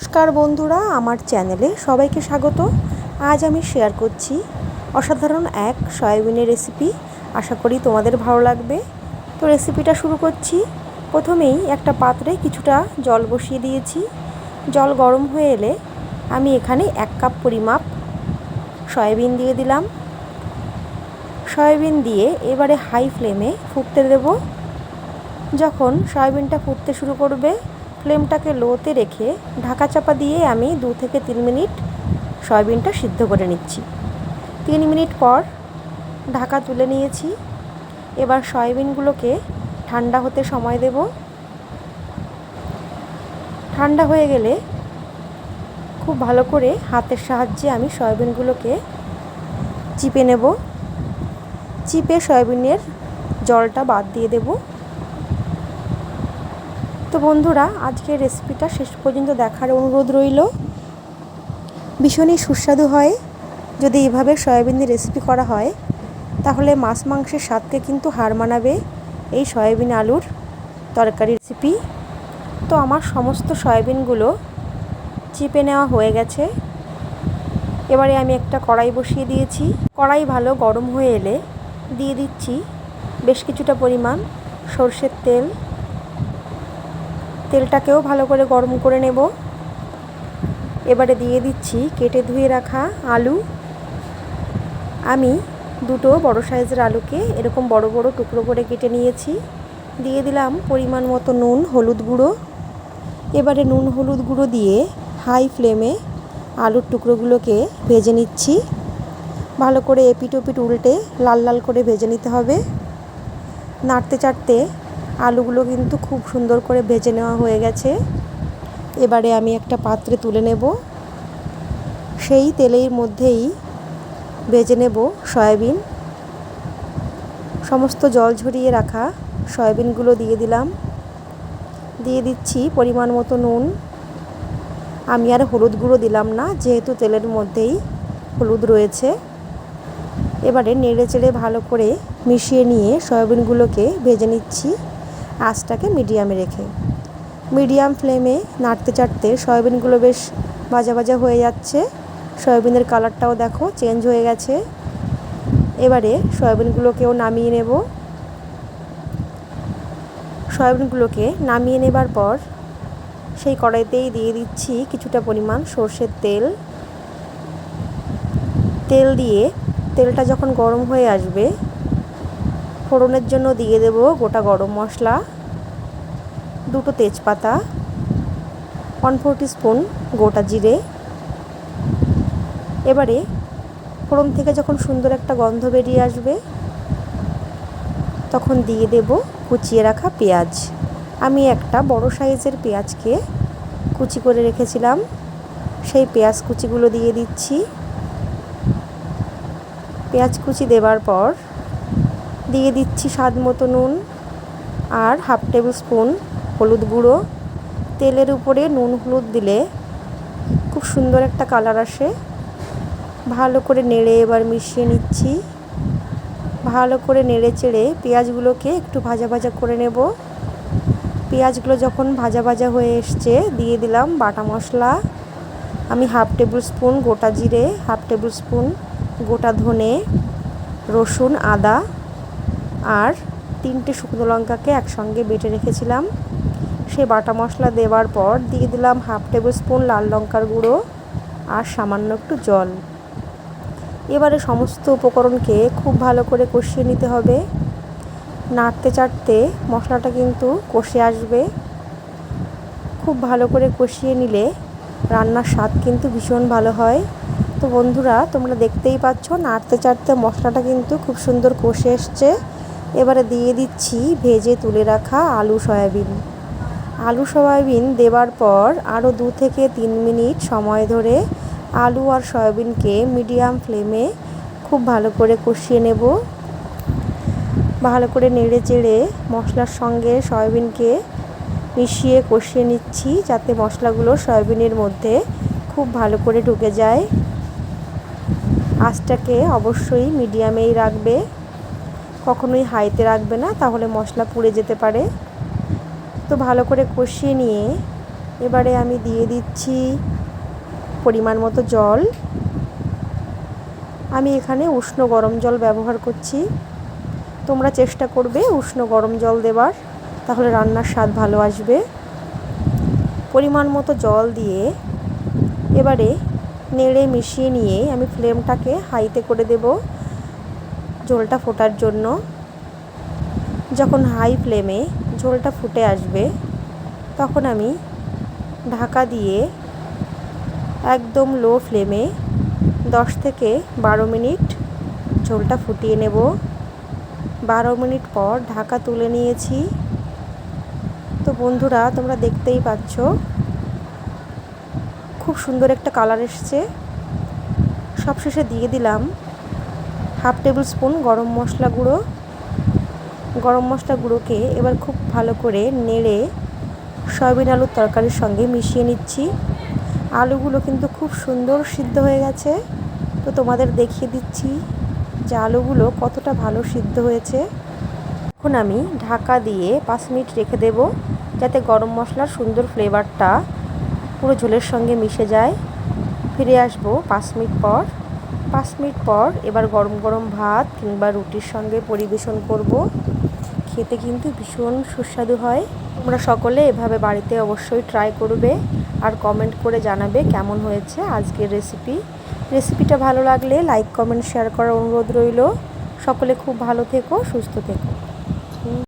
নমস্কার বন্ধুরা, আমার চ্যানেলে সবাইকে স্বাগত। আজ আমি শেয়ার করছি অসাধারণ এক সয়াবিনের রেসিপি আশা করি তোমাদের ভালো লাগবে। তো রেসিপিটা শুরু করছি। প্রথমেই একটা পাত্রে কিছুটা জল বসিয়ে দিয়েছি। জল গরম হয়ে এলে আমি এখানে এক কাপ পরিমাপ সয়াবিন দিয়ে দিলাম। সয়াবিন দিয়ে এবারে হাই ফ্লেমে ফুটতে দেব। যখন সয়াবিনটা ফুটতে শুরু করবে ফ্লেমটাকে লোতে রেখে ঢাকা চাপা দিয়ে আমি দু থেকে তিন মিনিট সয়াবিনটা সিদ্ধ করে নিচ্ছি। তিন মিনিট পর ঢাকা তুলে নিয়েছি। এবার সয়াবিনগুলোকে ঠান্ডা হতে সময় দেব। ঠান্ডা হয়ে গেলে খুব ভালো করে হাতের সাহায্যে আমি সয়াবিনগুলোকে চিপে নেব। চিপে সয়াবিনের জলটা বাদ দিয়ে দেবো। তো বন্ধুরা, আজকের রেসিপিটা শেষ পর্যন্ত দেখার অনুরোধ রইল। ভীষণই সুস্বাদু হয়। যদি এভাবে সয়াবিনের রেসিপি করা হয়, তাহলে মাছ মাংসের স্বাদকে কিন্তু হার মানাবে এই সয়াবিন আলুর তরকারি রেসিপি তো আমার সমস্ত সয়াবিনগুলো চিপে নেওয়া হয়ে গেছে। এবারে আমি একটা কড়াই বসিয়ে দিয়েছি। কড়াই ভালো গরম হয়ে এলে দিয়ে দিচ্ছি বেশ কিছুটা পরিমাণ সর্ষের তেল তেলটাকেও ভালো করে গরম করে নেব। এবারে দিয়ে দিচ্ছি কেটে ধুয়ে রাখা আলু। আমি দুটো বড় সাইজের আলুকে এরকম বড় বড় টুকরো করে কেটে নিয়েছি। দিয়ে দিলাম পরিমাণ মতো নুন, হলুদ গুঁড়ো। এবারে নুন, হলুদ গুঁড়ো দিয়ে হাই ফ্লেমে আলুর টুকরোগুলোকে ভেজে নিচ্ছি। ভালো করে এপিট ওপিট উল্টে লাল লাল করে ভেজে নিতে হবে। নাড়তে চাড়তে আলুগুলো কিন্তু খুব সুন্দর করে ভেজে নেওয়া হয়ে গেছে। এবারে আমি একটা পাত্রে তুলে নেব। সেই তেলের মধ্যেই ভেজে নেব সয়াবিন। সমস্ত জল ঝরিয়ে রাখা সয়াবিনগুলো দিয়ে দিলাম। দিয়ে দিচ্ছি পরিমাণ মতো নুন। আমি আর হলুদ গুঁড়ো দিলাম না, যেহেতু তেলের মধ্যেই হলুদ রয়েছে। এবারে নেড়ে চেড়ে ভালো করে মিশিয়ে নিয়ে সয়াবিনগুলোকে ভেজে নিচ্ছি। আঁচটাকে মিডিয়ামে রেখে। মিডিয়াম ফ্লেমে নাড়তে চাড়তে সয়াবিনগুলো বেশ ভাজা ভাজা হয়ে যাচ্ছে। সয়াবিনের কালারটাও দেখো চেঞ্জ হয়ে গেছে। এবারে সয়াবিনগুলোকেও নামিয়ে নেব। সয়াবিনগুলোকে নামিয়ে নেবার পর সেই কড়াইতেই দিয়ে দিচ্ছি কিছুটা পরিমাণ সর্ষের তেল। তেল দিয়ে তেলটা যখন গরম হয়ে আসবে ফোড়নের জন্য দিয়ে দেব গোটা গরম মশলা, দুটো তেজপাতা ওয়ান ফোরটি স্পুন গোটা জিরে। এবারে ফোড়ন থেকে যখন সুন্দর একটা গন্ধ বেরিয়ে আসবে, তখন দিয়ে দেব কুচিয়ে রাখা পেঁয়াজ। আমি একটা বড় সাইজের পেঁয়াজকে কুচি করে রেখেছিলাম, সেই পেঁয়াজ কুচিগুলো দিয়ে দিচ্ছি। পেঁয়াজ কুচি দেবার পর দিয়ে দিচ্ছি স্বাদ মতো নুন আর হাফ টেবিল স্পুন হলুদ গুঁড়ো। তেলের উপরে নুন হলুদ দিলে খুব সুন্দর একটা কালার আসে। ভালো করে নেড়ে এবার মিশিয়ে নিচ্ছি। ভালো করে নেড়ে চেড়ে পেঁয়াজগুলোকে একটু ভাজা ভাজা করে নেব। পেঁয়াজগুলো যখন ভাজা ভাজা হয়ে এসছে, দিয়ে দিলাম বাটা মশলা। আমি হাফ টেবিল স্পুন গোটা জিরে, হাফ টেবিল স্পুন গোটা ধনে, রসুন, আদা আর তিনটে শুকনো লঙ্কাকে একসঙ্গে বেটে রেখেছিলাম। সেই বাটা মশলা দেওয়ার পর দিয়ে দিলাম হাফ টেবিল স্পুন লাল লঙ্কার গুঁড়ো আর সামান্য একটু জল। এবারে সমস্ত উপকরণকে খুব ভালো করে কষিয়ে নিতে হবে। নাড়তে চাড়তে মশলাটা কিন্তু কষে আসবে। খুব ভালো করে কষিয়ে নিলে রান্নার স্বাদ কিন্তু ভীষণ ভালো হয়। তো বন্ধুরা, তোমরা দেখতেই পাচ্ছ নাড়তে চাড়তে মশলাটা কিন্তু খুব সুন্দর কষে এসছে। এবারে দিয়ে দিচ্ছি ভেজে তুলে রাখা আলু সয়াবিন। আলু সয়াবিন দেবার পর আরও দু থেকে তিন মিনিট সময় ধরে আলু আর সয়াবিনকে মিডিয়াম ফ্লেমে খুব ভালো করে কষিয়ে নেব। ভালো করে নেড়ে চেড়ে মশলার সঙ্গে সয়াবিনকে মিশিয়ে কষিয়ে নিচ্ছি যাতে মশলাগুলো সয়াবিনের মধ্যে খুব ভালো করে ঢুকে যায়। আঁচটাকে অবশ্যই মিডিয়ামেই রাখবে। কখনোই হাইতে রাখবে না, তাহলে মশলা পুড়ে যেতে পারে। তো ভালো করে কষিয়ে নিয়ে এবারে আমি দিয়ে দিচ্ছি পরিমাণ মতো জল। আমি এখানে উষ্ণ গরম জল ব্যবহার করছি। তোমরা চেষ্টা করবে উষ্ণ গরম জল দেবার, তাহলে রান্নার স্বাদ ভালো আসবে। পরিমাণ মতো জল দিয়ে এবারে নেড়ে মিশিয়ে নিয়ে আমি ফ্লেমটাকে হাইতে করে দেব। ঝোলটা ফোটার জন্য যখন হাই ফ্লেমে ঝোলটা ফুটে আসবে, তখন আমি ঢাকা দিয়ে একদম লো ফ্লেমে দশ থেকে বারো মিনিট ঝোলটা ফুটিয়ে নেব। বারো মিনিট পর ঢাকা তুলে নিয়েছি। তো বন্ধুরা, তোমরা দেখতেই পাচ্ছ, খুব সুন্দর একটা কালার এসছে। সবশেষে দিয়ে দিলাম হাফ টেবিল স্পুন গরম মশলা গুঁড়ো। গরম মশলা গুঁড়োকে এবার খুব ভালো করে নেড়ে সয়াবিন আলুর তরকারির সঙ্গে মিশিয়ে নিচ্ছি। আলুগুলো কিন্তু খুব সুন্দর সিদ্ধ হয়ে গেছে। তো তোমাদের দেখিয়ে দিচ্ছি যে আলুগুলো কতটা ভালো সিদ্ধ হয়েছে। এখন আমি ঢাকা দিয়ে পাঁচ মিনিট রেখে দেব যাতে গরম মশলার সুন্দর ফ্লেভারটা পুরো ঝোলের সঙ্গে মিশে যায়। ফিরে আসব পাঁচ মিনিট পর। পাঁচ মিনিট পর এবার গরম গরম ভাত কিংবা রুটির সঙ্গে পরিবেশন করব। খেতে কিন্তু ভীষণ সুস্বাদু হয়। তোমরা সকলে এভাবে বাড়িতে অবশ্যই ট্রাই করবে আর কমেন্ট করে জানাবে কেমন হয়েছে আজকের রেসিপি রেসিপিটা ভালো লাগলে লাইক কমেন্ট শেয়ার করার অনুরোধ রইল। সকলে খুব ভালো থেকো, সুস্থ থেকো।